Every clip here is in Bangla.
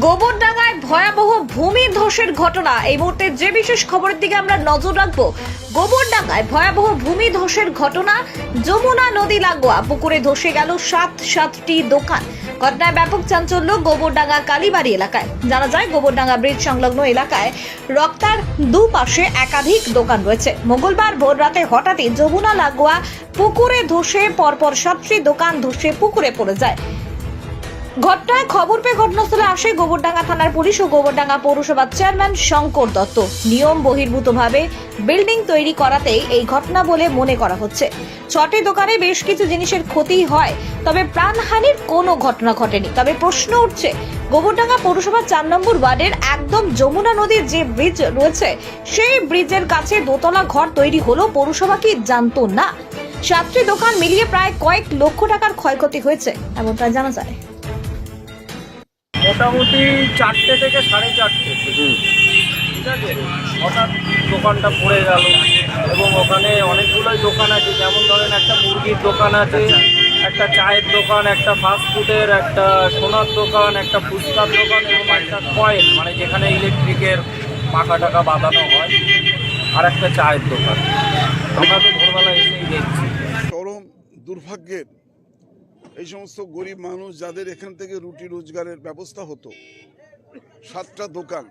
গোবরডাঙ্গায় ভয়াবহ ভূমি ধসের ঘটনা। এই মুহূর্তে যে বিশেষ খবরের দিকে আমরা নজর রাখব, গোবরডাঙ্গায় ভয়াবহ ভূমি ধসের ঘটনা। যমুনা নদী লাগোয়া, পুকুরে ধসে গেল সাত, সাতটি দোকান। ঘটনায় ব্যাপক চাঞ্চল্য গোবরডাঙ্গা কালীবাড়ি এলাকায়। জানা যায়, গোবরডাঙ্গা ব্রিজ সংলগ্ন এলাকায় রক্তার দুপাশে একাধিক দোকান রয়েছে। মঙ্গলবার ভোর রাতে হঠাৎই যমুনা লাগোয়া পুকুরে ধসে পরপর সাতটি দোকান ধসে পুকুরে পড়ে যায়। ঘটনায় খবর পেয়ে ঘটনাস্থলে আসে গোবরডাঙ্গা থানার পুলিশ ও গোবরডাঙ্গা পৌরসভার চেয়ারম্যান শঙ্কর দত্ত। নিয়ম বহির্ভূতভাবে বিল্ডিং তৈরি করাতেই এই ঘটনা বলে মনে করা হচ্ছে। ছটি দোকানে বেশ কিছু জিনিসের ক্ষতি হয়, তবে প্রাণহানির কোনো ঘটনা ঘটেনি। তবে প্রশ্ন উঠছে, গোবরডাঙ্গা পৌরসভার চার নম্বর ওয়ার্ডের একদম যমুনা নদীর যে ব্রিজ রয়েছে, সেই ব্রিজের কাছে দোতলা ঘর তৈরি হলো পৌরসভা কি জানতো না? সাতটি দোকান মিলিয়ে প্রায় কয়েক লক্ষ টাকার ক্ষয়ক্ষতি হয়েছে, এমনটা জানা যায়। মোটামুটি চারটে থেকে সাড়ে চারটে। ঠিক আছে? হঠাৎ দোকানটা পড়ে গেল এবং ওখানে অনেকগুলোই দোকান আছে। যেমন ধরেন একটা মুরগির দোকান আছে একটা চায়ের দোকান একটা ফাস্ট ফুডের একটা সোনার দোকান একটা ফুচকার দোকান এবং একটা কয়েল মানে যেখানে ইলেকট্রিকের পাকা টাকা বাঁধানো হয় আর একটা চায়ের দোকান। আমরা তো ভোরবেলা এসেই দেখছি। চরম দুর্ভাগ্যের এই সমস্ত গরিব মানুষ যাদের এখান থেকে রুটি রোজগারের ব্যবস্থা হতো, সাতটা দোকান,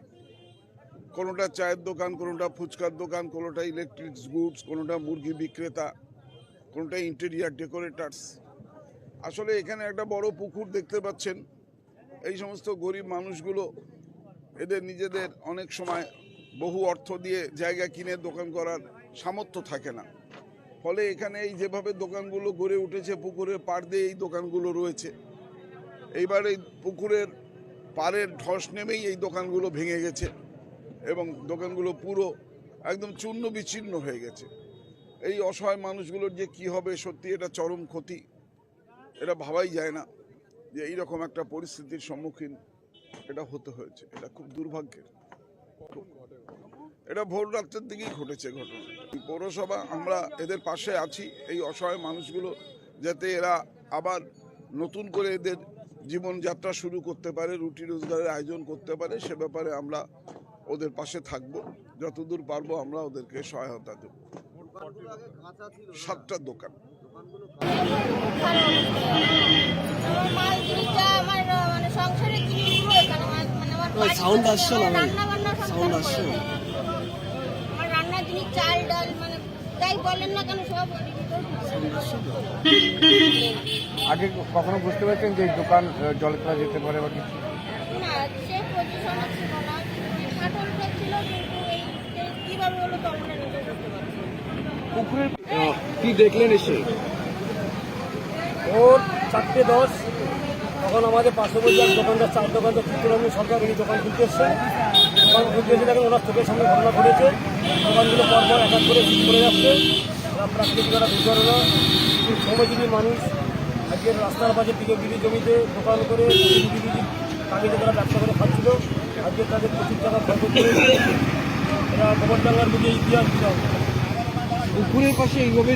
কোনোটা চায়ের দোকান, কোনোটা ফুচকার দোকান, কোনোটা ইলেকট্রিক গুডস কোনোটা মুরগি বিক্রেতা, কোনোটা ইন্টেরিয়ার ডেকোরেটার্স আসলে এখানে একটা বড় পুকুর দেখতে পাচ্ছেন। এই সমস্ত গরিব মানুষগুলো, এদের নিজেদের অনেক সময় বহু অর্থ দিয়ে জায়গা কিনে দোকান করার সামর্থ্য থাকে না। ফলে এখানে এই যেভাবে দোকানগুলো গড়ে উঠেছে, পুকুরের পাড় দিয়ে এই দোকানগুলো রয়েছে। এইবার এই পুকুরের পাড়ের ধস নেমেই এই দোকানগুলো ভেঙে গেছে এবং দোকানগুলো পুরো একদম চূর্ণ বিচ্ছিন্ন হয়ে গেছে। এই অসহায় মানুষগুলোর যে কি হবে, সত্যি এটা চরম ক্ষতি। এটা ভাবাই যায় না যে এইরকম একটা পরিস্থিতির সম্মুখীন এটা হতে হয়েছে। এটা খুব দুর্ভাগ্যের। এটা ভোর রাত্রের দিকেই ঘটেছে ঘটনা। পৌরসভা আমরা এদের পাশে আছি এই অসহায় মানুষগুলো যাতে এরা আবার নতুন করে এদের জীবনযাত্রা শুরু করতে পারে রুটি রোজগারের আয়োজন করতে পারে সে ব্যাপারে আমরা ওদের পাশে থাকব। যতদূর পারব আমরা ওদেরকে সহায়তা দেব। সাতটা দোকান। মানে মানে থেকে আসছে না, আসছে। আমার রান্নার জিনিস চাল ডাল মানে তাই বলেন না কেন সব আগে কখনো বুঝতে পারছেন যে দোকান জলে তলা যেতে পারে বা কিছু না সে পজিশনে ছিল না ফাটল ছিল কিন্তু এই কীভাবে হলো তো আমরা নিজে বুঝতে পারছি না। পুকুরের কি দেখলেন এসে ওর চারটে দশ তখন আমাদের পার্শ্ববর্তী এক দোকানদার চার দোকানদার চিত্তরঞ্জন সরকার উনি দোকান খুলতে এসছে দোকান খুলতে এসে দেখেন, ওনার চোখের সামনে ঘটনা ঘটেছে। দোকানগুলো পরপর এক এক করে ঠিক করে যাচ্ছে। প্রাকৃতিক একটা দুর্ঘটনা কিছু শ্রমজীবী মানুষ। আজকের রাস্তার পাশে দিকে বিড়ি জমিতে দোকান করে বিড়ি কাগজে তারা ব্যবসা করে খাচ্ছিল। আজকে তাদের প্রচুর টাকা ক্ষয়ক্ষতি হয়েছে। এরা গোবরডাঙ্গার বুঝে ইতিহাস পুকুরের পাশে এইভাবে